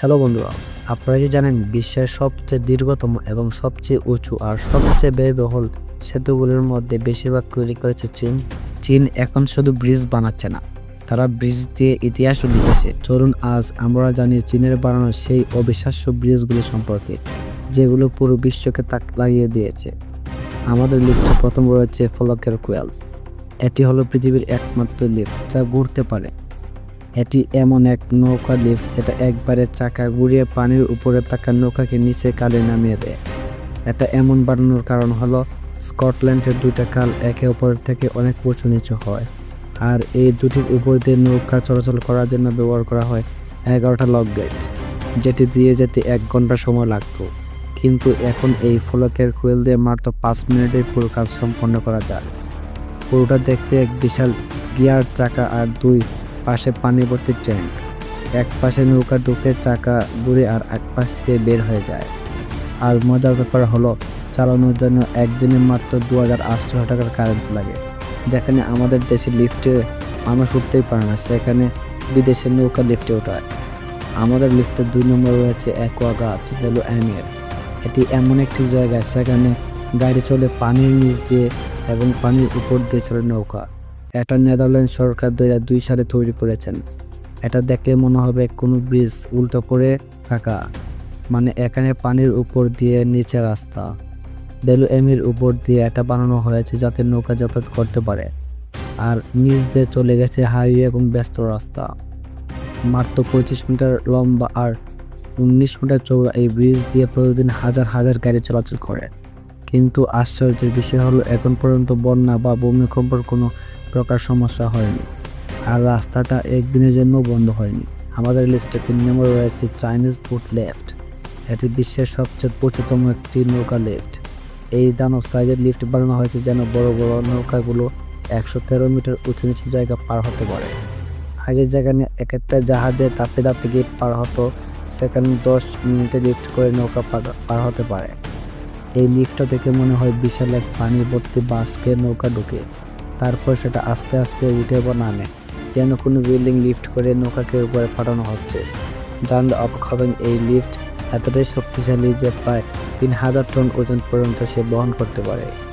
Hello বন্ধুরা, আপনারা কি জানেন বিশ্বের সবচেয়ে দীর্ঘতম এবং সবচেয়ে উঁচু আর সবচেয়ে ব্যয়বহুল সেতুগুলির মধ্যে বেশিরভাগ তৈরি করেছে চীন। চীন এখন শুধু ব্রিজ বানাচ্ছে না, তারা ব্রিজ দিয়ে ইতিহাসও লিখেছে। চলুন আজ আমরা জানি চীনের বানানো সেই অবিশ্বাস্য ব্রিজগুলি সম্পর্কে, যেগুলো পুরো বিশ্বকে তাক লাগিয়ে দিয়েছে। আমাদের লিস্টে প্রথম রয়েছে ফলকের কোয়েল। এটি হলো পৃথিবীর একমাত্র লিফট, যা ঘুরতে পারে। এটি এমন এক নৌকা লিফট যেটা একবারে চাকা ঘুরিয়ে পানির উপরে থাকা নৌকাকে নিচে কালে নামিয়ে দেয়। এটা এমন বানানোর কারণ হলো, স্কটল্যান্ডের দুইটা কাল একে অপরের থেকে অনেক উঁচু নিচু হয়, আর এই দুটির উপর দিয়ে নৌকা চলাচল করার জন্য ব্যবহার করা হয় এগারোটা লক গেট, যেটি দিয়ে যেতে এক ঘণ্টা সময় লাগতো। কিন্তু এখন এই ফলকের কুয়েল দিয়ে মাত্র পাঁচ মিনিটে পুরো কাজ সম্পন্ন করা যায়। পুরোটা দেখতে এক বিশাল গিয়ার চাকা আর দুই পাশে পানি ভর্তি ট্যাঙ্ক। এক পাশে নৌকা ঢুকে চাকা ঘুরে আর এক পাশ দিয়ে বের হয়ে যায়। আর মজার ব্যাপার হলো, চালানোর জন্য একদিনে মাত্র দু হাজার আটশো টাকার কারেন্ট লাগে। যেখানে আমাদের দেশে লিফটে মানুষ উঠতেই পারে না, সেখানে বিদেশের নৌকা লিফটে ওঠায় আমাদের লিস্টে দুই নম্বর রয়েছে অ্যাকোয়াগার্ড যেগুলো অ্যামিয়ার এটি এমন একটি জায়গা, সেখানে গাড়ি চলে পানির নিচ দিয়ে এবং পানির উপর দিয়ে চলে নৌকা। এটা নেদারল্যান্ড সরকার দু দুই সালে তৈরি করেছেন। এটা দেখে মনে হবে কোনো ব্রিজ উল্টো করে থাকা মানে এখানে পানির উপর দিয়ে নিচে রাস্তা। বেলু এমির উপর দিয়ে এটা বানানো হয়েছে যাতে নৌকা যাতায়াত করতে পারে। আর নিচ দিয়ে চলে গেছে হাইওয়ে এবং ব্যস্ত রাস্তা। মাত্র পঁচিশ মিটার লম্বা আর উনিশ মিটার চৌড়া এই ব্রিজ দিয়ে প্রতিদিন হাজার হাজার গাড়ি চলাচল করে। কিন্তু আশ্চর্যের বিষয় হলো, এখন পর্যন্ত বন্যা বা ভূমিকম্পের কোনো প্রকার সমস্যা হয়নি। আর রাস্তাটা একদিনের জন্য বন্ধ হয়নি। আমাদের লিস্টে তিন নম্বর রয়েছে চাইনিজ ফুড লেফট এটি বিশ্বের সবচেয়ে উচ্চতম একটি নৌকা লিফট এই দানব সাইজের লিফট বানানো হয়েছে যেন বড় বড় নৌকাগুলো একশো তেরো মিটার উঁচু নিচু জায়গা পার হতে পারে। আগের যেখানে এক একটা জাহাজে তাপে তাপে গেট পার হতো। সেখানে দশ মিনিটে লিফট করে নৌকা পার হতে পারে। এই লিফটটা দেখে মনে হয় বিশাল এক পানি ভর্তি বাসকে নৌকা ঢুকে। তারপর সেটা আস্তে আস্তে উঠে বা নামে, যেন কোনো বিল্ডিং লিফট করে নৌকাকে উপরে পাঠানো হচ্ছে। জানলে অবাক এই লিফট এতটাই শক্তিশালী যে প্রায় তিন হাজার টন ওজন পর্যন্ত সে বহন করতে পারে।